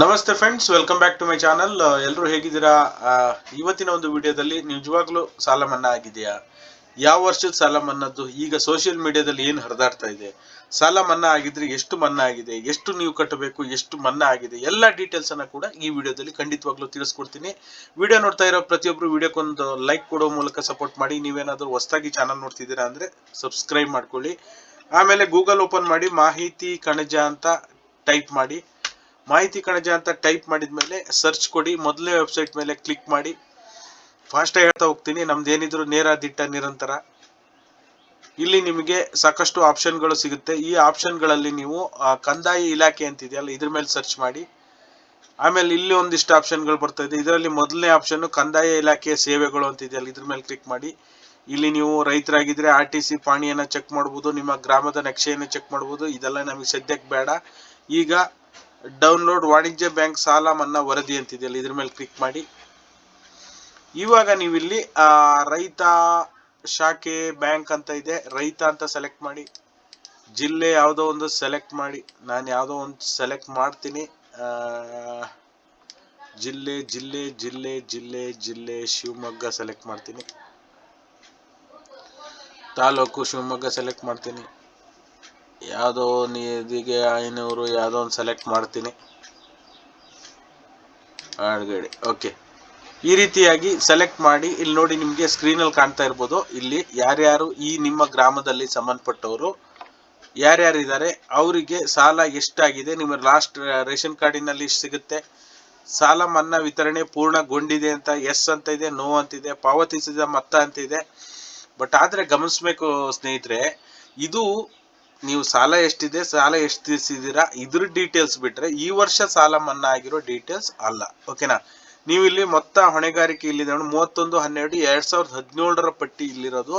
ನಮಸ್ತೆ friends welcome back to my channel ಎಲ್ಲರೂ ಹೇಗಿದ್ದೀರಾ? ಇವತ್ತಿನ ಒಂದು ವಿಡಿಯೋದಲ್ಲಿ ನಿಜವಾಗ್ಲೂ ಸಾಲ ಮನ್ನಾ ಆಗಿದೆಯಾ ಯಾವ ವರ್ಷದ ಸಾಲ ಮನ್ನಾದ್ದು ಈಗ ಸೋಷಿಯಲ್ ಮೀಡಿಯಾದಲ್ಲಿ ಏನು ಹರಿದಾಡ್ತಾ ಇದೆ? ಸಾಲ ಮನ್ನಾ ಆಗಿದ್ರೆ ಎಷ್ಟು ಮನ್ನಾ ಆಗಿದೆ? ಎಷ್ಟು ನೀವು ಕಟ್ಟಬೇಕು? ಎಷ್ಟು ಮನ್ನಾ ಆಗಿದೆ? ಎಲ್ಲ ಡೀಟೇಲ್ಸ್ ಅನ್ನ ಕೂಡ ಈ ವಿಡಿಯೋದಲ್ಲಿ ಖಂಡಿತವಾಗ್ಲೂ ತಿಳಿಸ್ಕೊಡ್ತೀನಿ. ವಿಡಿಯೋ ನೋಡ್ತಾ ಇರೋ ಪ್ರತಿಯೊಬ್ಬರು ವಿಡಿಯೋಕ್ಕೊಂದು ಲೈಕ್ ಕೊಡೋ ಮೂಲಕ ಸಪೋರ್ಟ್ ಮಾಡಿ. ನೀವೇನಾದರೂ ಹೊಸದಾಗಿ ಚಾನಲ್ ನೋಡ್ತಿದ್ದೀರಾ ಅಂದ್ರೆ ಸಬ್ಸ್ಕ್ರೈಬ್ ಮಾಡ್ಕೊಳ್ಳಿ. ಆಮೇಲೆ ಗೂಗಲ್ ಓಪನ್ ಮಾಡಿ, ಮಾಹಿತಿ ಕಣಜ ಅಂತ ಟೈಪ್ ಮಾಡಿ. ಮಾಹಿತಿ ಕಣಜ ಅಂತ ಟೈಪ್ ಮಾಡಿದ ಮೇಲೆ ಸರ್ಚ್ ಕೊಡಿ. ಮೊದಲೇ ವೆಬ್ಸೈಟ್ ಮೇಲೆ ಕ್ಲಿಕ್ ಮಾಡಿ. ಫಾಸ್ಟಾಗಿ ಹೇಳ್ತಾ ಹೋಗ್ತೀನಿ. ನಮ್ದು ಏನಿದ್ರು ನೇರ ದಿಟ್ಟ ನಿರಂತರ. ಇಲ್ಲಿ ನಿಮಗೆ ಸಾಕಷ್ಟು ಆಪ್ಷನ್ಗಳು ಸಿಗುತ್ತೆ. ಈ ಆಪ್ಷನ್ಗಳಲ್ಲಿ ನೀವು ಕಂದಾಯಿ ಇಲಾಖೆ ಅಂತಿದೆಯಲ್ಲ, ಇದ್ರ ಮೇಲೆ ಸರ್ಚ್ ಮಾಡಿ. ಆಮೇಲೆ ಇಲ್ಲಿ ಒಂದಿಷ್ಟು ಆಪ್ಷನ್ಗಳು ಬರ್ತಾ ಇದೆ. ಇದರಲ್ಲಿ ಮೊದಲನೇ ಆಪ್ಷನ್ ಕಂದಾಯ ಇಲಾಖೆಯ ಸೇವೆಗಳು ಅಂತಿದೆಯಲ್ಲ, ಇದ್ರ ಮೇಲೆ ಕ್ಲಿಕ್ ಮಾಡಿ. ಇಲ್ಲಿ ನೀವು ರೈತರಾಗಿದ್ರೆ ಆರ್ ಟಿ ಸಿ ಪಾಣಿಯನ್ನು ಚೆಕ್ ಮಾಡ್ಬೋದು, ನಿಮ್ಮ ಗ್ರಾಮದ ನಕ್ಷೆಯನ್ನು ಚೆಕ್ ಮಾಡ್ಬೋದು. ಇದೆಲ್ಲ ನಮಗೆ ಸದ್ಯಕ್ಕೆ ಬೇಡ. ಈಗ ಡೌನ್ಲೋಡ್ ವಾಣಿಜ್ಯ ಬ್ಯಾಂಕ್ ಸಾಲ ಮನ್ನಾ ವರದಿ ಅಂತಿದೆಯಲ್ಲ ಇದ್ರ ಮೇಲೆ ಕ್ಲಿಕ್ ಮಾಡಿ. ಇವಾಗ ನೀವು ಇಲ್ಲಿ ಆ, ರೈತ ಶಾಖೆ ಬ್ಯಾಂಕ್ ಅಂತ ಇದೆ ರೈತ ಅಂತ ಸೆಲೆಕ್ಟ್ ಮಾಡಿ. ಜಿಲ್ಲೆ ಯಾವುದೋ ಒಂದು ಸೆಲೆಕ್ಟ್ ಮಾಡಿ. ನಾನು ಯಾವುದೋ ಒಂದು ಸೆಲೆಕ್ಟ್ ಮಾಡ್ತೀನಿ. ಜಿಲ್ಲೆ ಜಿಲ್ಲೆ ಜಿಲ್ಲೆ ಜಿಲ್ಲೆ ಜಿಲ್ಲೆ ಶಿವಮೊಗ್ಗ ಸೆಲೆಕ್ಟ್ ಮಾಡ್ತೀನಿ. ತಾಲೂಕು ಶಿವಮೊಗ್ಗ ಸೆಲೆಕ್ಟ್ ಮಾಡ್ತೀನಿ. ಯಾವುದೋ ನಿಧಿಗೆ ಐನೂರು ಯಾವುದೋ ಒಂದು ಸೆಲೆಕ್ಟ್ ಮಾಡ್ತೀನಿ. ಆಡ್ಗಡೆ ಓಕೆ ಈ ರೀತಿಯಾಗಿ ಸೆಲೆಕ್ಟ್ ಮಾಡಿ, ಇಲ್ಲಿ ನೋಡಿ ನಿಮಗೆ ಸ್ಕ್ರೀನಲ್ಲಿ ಕಾಣ್ತಾ ಇರ್ಬೋದು. ಇಲ್ಲಿ ಯಾರ್ಯಾರು ಈ ನಿಮ್ಮ ಗ್ರಾಮದಲ್ಲಿ ಸಂಬಂಧಪಟ್ಟವರು ಯಾರ್ಯಾರಿದ್ದಾರೆ ಅವರಿಗೆ ಸಾಲ ಎಷ್ಟಾಗಿದೆ, ನಿಮ್ಮ ಲಾಸ್ಟ್ ರೇಷನ್ ಕಾರ್ಡಿನಲ್ಲಿ ಸಿಗುತ್ತೆ, ಸಾಲ ಮನ್ನಾ ವಿತರಣೆ ಪೂರ್ಣಗೊಂಡಿದೆ ಅಂತ ಎಸ್ ಅಂತ ಇದೆ ನೋ ಅಂತಿದೆ ಪಾವತಿಸಿದ ಮೊತ್ತ ಅಂತ ಇದೆ. ಬಟ್ ಆದ್ರೆ ಗಮನಿಸ್ಬೇಕು ಸ್ನೇಹಿತರೆ, ಇದು ನೀವು ಸಾಲ ಎಷ್ಟಿದೆ, ಸಾಲ ಎಷ್ಟು ತೀರಿಸಿದ್ದೀರಾ ಇದ್ರ ಡೀಟೇಲ್ಸ್ ಬಿಟ್ರೆ ಈ ವರ್ಷ ಸಾಲ ಮನ್ನಾ ಆಗಿರೋ ಡೀಟೇಲ್ಸ್ ಅಲ್ಲ ಓಕೆನಾ ನೀವು ಇಲ್ಲಿ ಮೊತ್ತ ಹೊಣೆಗಾರಿಕೆ ಇಲ್ಲಿದೆ ಮೂವತ್ತೊಂದು, ಹನ್ನೆರಡು, ಎರಡು ಸಾವಿರದ ಹದಿನೇಳರ ಪಟ್ಟಿ ಇಲ್ಲಿರೋದು.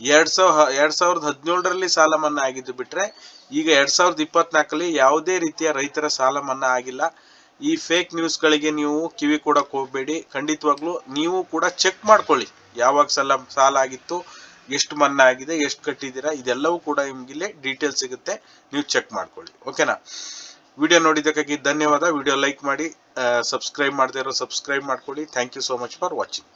ಎರಡು ಸಾವಿರ, ಎರಡು ಸಾವಿರದ ಹದಿನೇಳರಲ್ಲಿ ಸಾಲ ಮನ್ನಾ ಆಗಿದ್ದು ಬಿಟ್ರೆ, ಈಗ ಎರಡು ಸಾವಿರದ ಇಪ್ಪತ್ನಾಲ್ಕಲ್ಲಿ ಯಾವುದೇ ರೀತಿಯ ರೈತರ ಸಾಲ ಮನ್ನಾ ಆಗಿಲ್ಲ. ಈ ಫೇಕ್ ನ್ಯೂಸ್ಗಳಿಗೆ ನೀವು ಕಿವಿ ಕೊಡಕ್ ಹೋಗಬೇಡಿ. ಖಂಡಿತವಾಗ್ಲೂ ನೀವು ಕೂಡ ಚೆಕ್ ಮಾಡ್ಕೊಳ್ಳಿ. ಯಾವಾಗ ಸಾಲ ಸಾಲ ಆಗಿತ್ತು ಎಷ್ಟು ಮನ್ನಾ ಆಗಿದೆ ಎಷ್ಟು ಕಟ್ಟಿದ್ದೀರಾ, ಇದೆಲ್ಲವೂ ಕೂಡ ನಿಮ್ಗಿಲ್ಲೇ ಡೀಟೇಲ್ ಸಿಗುತ್ತೆ. ನೀವು ಚೆಕ್ ಮಾಡ್ಕೊಳ್ಳಿ. ಓಕೆನಾ ವಿಡಿಯೋ ನೋಡಿದ್ದಕ್ಕಾಗಿ ಧನ್ಯವಾದ. ವಿಡಿಯೋ ಲೈಕ್ ಮಾಡಿ ಸಬ್ಸ್ಕ್ರೈಬ್ ಮಾಡದೇ ಇರೋ ಸಬ್ಸ್ಕ್ರೈಬ್ ಮಾಡ್ಕೊಳ್ಳಿ. Thank you so much for watching